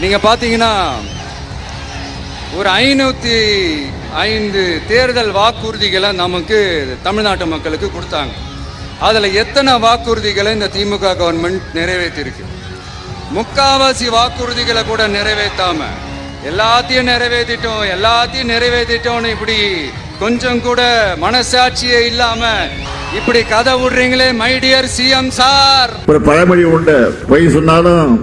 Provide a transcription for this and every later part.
நீங்க பாத்தீங்கன்னா ஒரு ஐநூத்தி ஐந்து தேர்தல் வாக்குறுதிகளை நமக்கு தமிழ்நாட்டு மக்களுக்கு கொடுத்தாங்க. அதுல எத்தனை வாக்குறுதிகளை இந்த திமுக கவர்மெண்ட் நிறைவேற்றிருக்கு? முக்காவாசி வாக்குறுதிகளை கூட நிறைவேற்றாம எல்லாத்தையும் நிறைவேற்றிட்டோம் எல்லாத்தையும் நிறைவேற்றிட்டோம்னு இப்படி கொஞ்சம் கூட மனசாட்சியே இல்லாம இப்படி கதை விடுறீங்களே மை டியர் சிஎம் சார் ஒரு பழமொழி உண்டு. பொய் சொன்னாலும்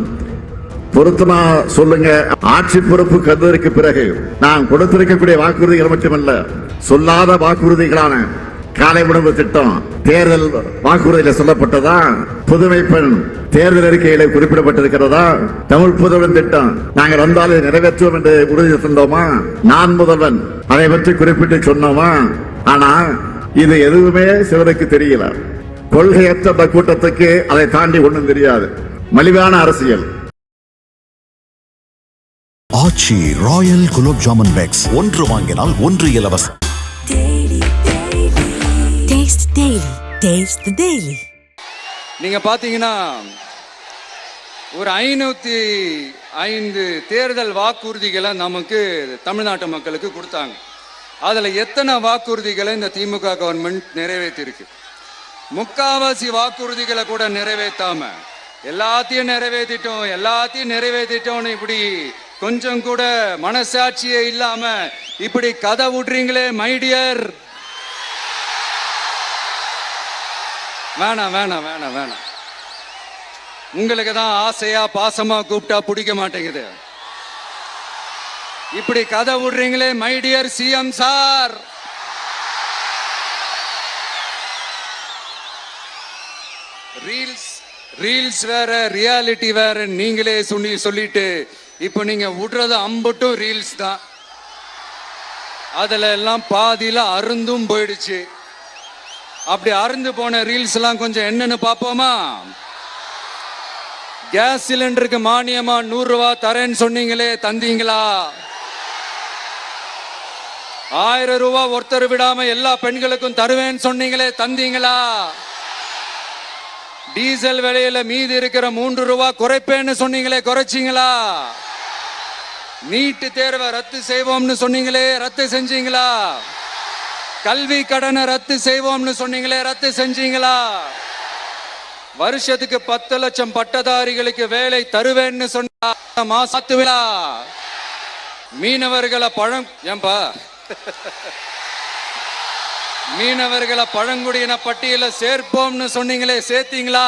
பொருத்தமா சொல்லுங்க. ஆட்சி பொறுப்பு கருதற்கு பிறகு நான் கொடுத்திருக்கக்கூடிய வாக்குறுதிகள் மட்டுமல்ல சொல்லாத வாக்குறுதிகளான காலை உணவு திட்டம் தேர்தல் வாக்குறுதியில சொல்லப்பட்டதா? புதுமை பெண் தேர்தல் அறிக்கையில குறிப்பிடப்பட்டிருக்கிறதா? தமிழ் புதவன் திட்டம் நாங்கள் வந்தால் நிறைவேற்றுவோம் என்று உறுதி தந்தோமா நான் முதல்வன் அதை பற்றி குறிப்பிட்டு சொன்னோமா? ஆனா இது எதுவுமே சிலருக்கு தெரியல. கொள்கையற்ற அந்த கூட்டத்துக்கு அதை தாண்டி ஒன்றும் தெரியாது. மலிவான அரசியல். ஆச்சி ராயல் குலோப் ஜாமுன் பேக்ஸ் ஒன்று வாங்கினால் ஒன்று இலவசம். நீங்க பாத்தீங்கன்னா ஒரு ஐநூத்தி ஐந்து தேர்தல் வாக்குறுதிகளை நமக்கு தமிழ்நாட்டு மக்களுக்கு கொடுத்தாங்க. அதுல எத்தனை வாக்குறுதிகளை இந்த திமுக கவர்மெண்ட் நிறைவேற்றிருக்கு? முக்காவாசி வாக்குறுதிகளை கூட நிறைவேற்றாம எல்லாத்தையும் நிறைவேற்றிட்டோம் எல்லாத்தையும் நிறைவேற்றிட்டோம்னு இப்படி கொஞ்சம் கூட மனசாட்சியே இல்லாம இப்படி கதை விடுறீங்களே மைடியர் வேணாம் வேணாம் வேணாம் வேணாம். உங்களுக்கு தான் ஆசையா பாசமா கூப்பிட்டா பிடிக்க மாட்டேங்குது. இப்படி கதை விடுறீங்களே my dear CM sir reels reels வேற ரியாலிட்டி வேற நீங்களே சொல்லி சொல்லிட்டு இப்போ நீங்க விடுறது அம்பட்டும் ரீல்ஸ் தான். அதுல எல்லாம் பாதியில அருந்தும் போயிடுச்சு. அப்படி அருந்து போன ரீல்ஸ் எல்லாம் கொஞ்சம் என்னன்னு பாப்போமா கேஸ் சிலிண்டருக்கு மானியமா நூறு ரூபா தரேன்னு சொன்னீங்களே தந்தீங்களா? ஆயிரம் ரூபா ஒருத்தர் விடாம எல்லா பெண்களுக்கும் தருவேன்னு சொன்னீங்களே தந்தீங்களா? டீசல் விலையில மீதி இருக்கிற மூன்று ரூபா குறைப்பேன்னு சொன்னீங்களே குறைச்சிங்களா? நீட்டு தேர்வை ரத்து செய்வோம்னு சொன்னீங்களே ரத்து செஞ்சீங்களா? கல்வி கடனை ரத்து செய்வோம்னு சொன்னீங்களே ரத்து செஞ்சீங்களா? வருஷத்துக்கு பத்து லட்சம் பட்டதாரிகளுக்கு வேலை தருவேன்னு சொன்ன மாசத்துவிழா மீனவர்களை பழம் ஏன்பா? மீனவர்களை பழங்குடியின பட்டியல சேர்ப்போம்னு சொன்னீங்களே சேர்த்தீங்களா?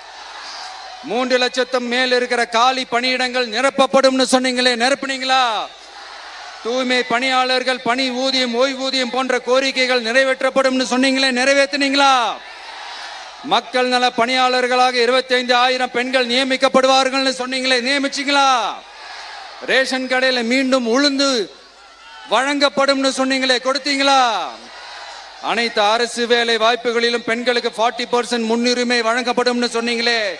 மூன்று லட்சத்தும் மேல் இருக்கிற காலி பணியிடங்கள் நிரப்பப்படும்னு சொன்னீங்களே நிரப்புனீங்களா? தூய்மை பணியாளர்கள் பணி ஊதியம் ஓய்வூதியம் போன்ற கோரிக்கைகள் நிறைவேற்றப்படும்னு சொன்னீங்களே நிறைவேற்றினீங்களா? மக்கள் நல பணியாளர்களாக இருபத்தி ஐந்து ஆயிரம் பெண்கள் நியமிக்கப்படுவார்கள்னு சொன்னீங்களே நியமிச்சீங்களா? ரேஷன் கடையில மீண்டும் உளுந்து வழங்கப்படும்னு சொன்னீங்களே கொடுத்தீங்களா? அனைத்து அரசு வேலை வாய்ப்புகளிலும் பெண்களுக்கு 40% பர்சன்ட் முன்னுரிமை வழங்கப்படும்னு சொன்னீங்களே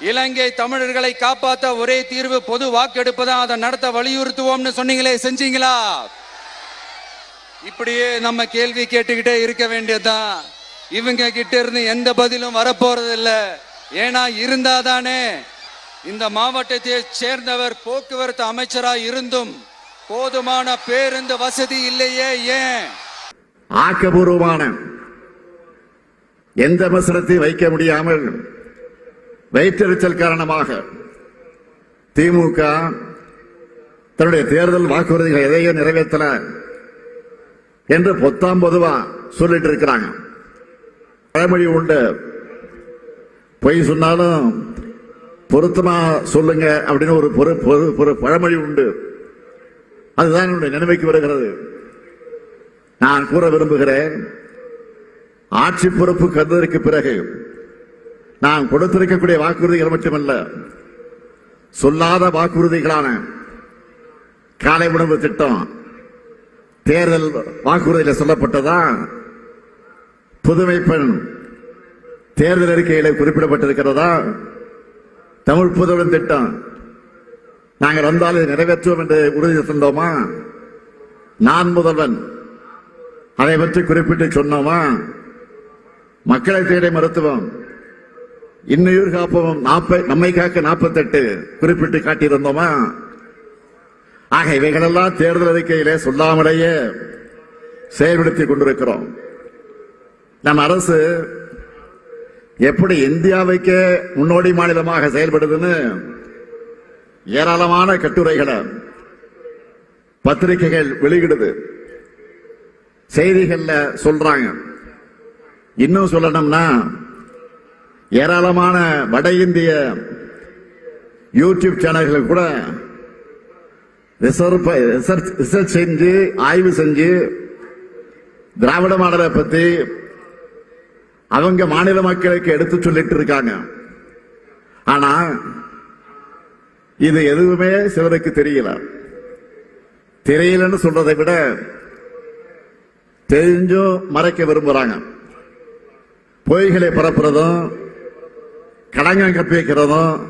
இலங்கை தமிழர்களை காப்பாத்த ஒரே தீர்வு பொது வாக்கெடுப்பு தான் அதை நடத்த வலியுறுத்துவோம்னு சொன்னீங்களே செஞ்சீங்களா? இப்படியே நம்ம கேள்வி கேட்டுக்கிட்டே இருக்க வேண்டியதுதான். இவங்க கிட்ட இருந்து எந்த பதிலும் வரப்போறது இல்ல ஏன்னா இருந்தாதானே. இந்த மாவட்டத்தை சேர்ந்தவர் போக்குவரத்து அமைச்சரா இருந்தும் போதுமான பேருந்து வசதி இல்லையே ஏன்? ஆக்கபூர்வமான எந்த மசனத்தையும் வைக்க முடியாமல் வயிற்றெரிச்சல் காரணமாக திமுக தன்னுடைய தேர்தல் வாக்குறுதிகள் எதையும் நிறைவேற்றல என்று பொத்தாம் பொதுவா சொல்லிட்டு இருக்கிறாங்க. பழமொழி உண்டு. பொய் சொன்னாலும் பொருத்தமா சொல்லுங்க அப்படின்னு ஒரு பொறு பொறு- ஒரு பழமொழி உண்டு. அதுதான் என்னுடைய நினைவுக்கு வருகிறது. நான் கூற விரும்புகிறேன் ஆட்சி பொறுப்பு கருதற்கு பிறகு நான் கொடுத்திருக்கக்கூடிய வாக்குறுதிகள் மட்டுமல்ல சொல்லாத வாக்குறுதிகளான காலை உணவு திட்டம் தேர்தல் வாக்குறுதியில் சொல்லப்பட்டதா? புதுமை பெண் தேர்தல் அறிக்கையில் குறிப்பிடப்பட்டிருக்கிறதா? தமிழ் புதுவன் திட்டம். நாங்கள் வந்தால் இதை நிறைவேற்றுவோம் என்று உறுதி தந்தோமா? நான் முதல்வன். அதை பற்றி குறிப்பிட்டு சொன்னோமா? மக்களை தேடி மருத்துவம் இன்னுயிர் காப்போம். நாற்ப நம்மை காக்க நாற்பத்தெட்டு குறிப்பிட்டு காட்டியிருந்தோமா? ஆக இவைகளெல்லாம் தேர்தல் அறிக்கையிலே சொல்லாமலேயே செயல்படுத்திக் கொண்டிருக்கிறோம். நம் அரசு எப்படி இந்தியாவுக்கு முன்னோடி மாநிலமாக செயல்படுதுன்னு ஏராளமான கட்டுரைகளை பத்திரிகைகள் வெளியிடுது. செய்திகள்ல சொல்றாங்க. இன்னும் சொல்லணும்னா ஏராளமான வட இந்திய யூடியூப் சேனல்கள் கூட ரிசர்வ் ரிசர்ச் ரிசர்ச் செஞ்சு ஆய்வு செஞ்சு திராவிட மாடலை பத்தி அவங்க மாநில மக்களுக்கு எடுத்து சொல்லிட்டு இருக்காங்க. ஆனா இது எதுவுமே சிலருக்கு தெரியல. தெரியலன்னு சொல்றதை விட தெரிஞ்சும் மறைக்க விரும்புறாங்க. பொய்களை பரப்புறதும் களங்கம் கற்பிக்கிறதும்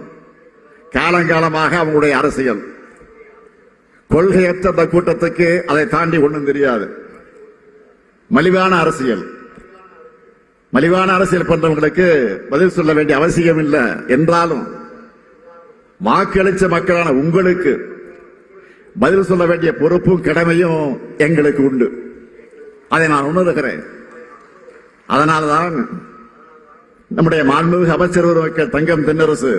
காலங்காலமாக அவங்களுடைய அரசியல். கொள்கையற்ற அந்த கூட்டத்துக்கு அதை தாண்டி ஒண்ணும் தெரியாது. மலிவான அரசியல். மலிவான அரசியல் பண்றவங்களுக்கு பதில் சொல்ல வேண்டிய அவசியம் இல்லை என்றாலும் வாக்களிச்ச மக்களான உங்களுக்கு பதில் சொல்ல வேண்டிய பொறுப்பும் கடமையும் எங்களுக்கு உண்டு. அதை நான் உணர்கிறேன். அதனால்தான் நம்முடைய மாண்புமிகு அமைச்சர் ஒருவர்கள் தங்கம் தென்னரசு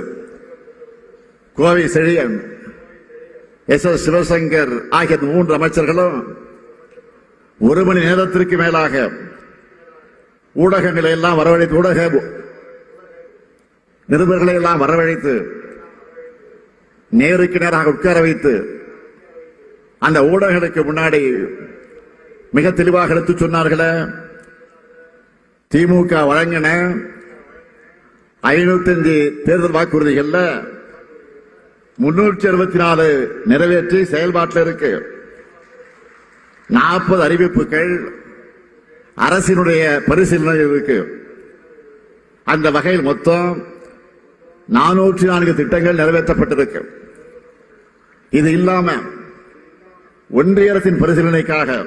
கோவை செழியன் எஸ். எஸ். சிவசங்கர் ஆகிய மூன்று அமைச்சர்களும் ஒரு மணி நேரத்திற்கு மேலாக ஊடகங்களை எல்லாம் வரவழைத்து ஊடக நிருபர்களை எல்லாம் வரவழைத்து நேருக்கு நேராக உட்கார வைத்து அந்த ஊடகங்களுக்கு முன்னாடி மிக தெளிவாக எடுத்து சொன்னார்களே திமுக வழங்கின ஐநூத்தி அஞ்சு தேர்தல் வாக்குறுதிகள்ல முன்னூற்றி அறுபத்தி நாலு நிறைவேற்றி செயல்பாட்டில் இருக்கு. நாற்பது அறிவிப்புகள் அரசினுடைய பரிசீலனை இருக்கு. அந்த வகையில் மொத்தம் நானூற்றி நான்கு திட்டங்கள் நிறைவேற்றப்பட்டிருக்கு. இது இல்லாம ஒன்றிய அரசின் பரிசீலனைக்காக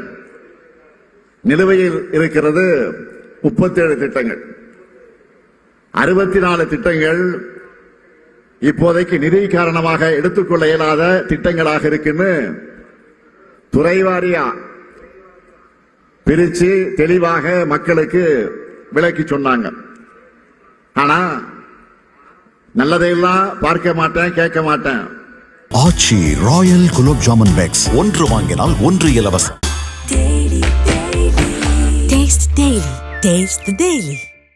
நிலுவையில் இருக்கிறது முப்பத்தேழு திட்டங்கள். அறுபத்தி நாலு திட்டங்கள் இப்போதைக்கு நிதி காரணமாக எடுத்துக்கொள்ள இயலாத திட்டங்களாக இருக்குன்னு துறைவாரியா பிரிச்சு தெளிவாக மக்களுக்கு விளக்கி சொன்னாங்க. ஆனா நல்லதையெல்லாம் பார்க்க மாட்டேன் கேட்க மாட்டேன். Aachi royal gulab jamun packs. ஒன்று வாங்கினால் ஒன்று இலவசம். Taste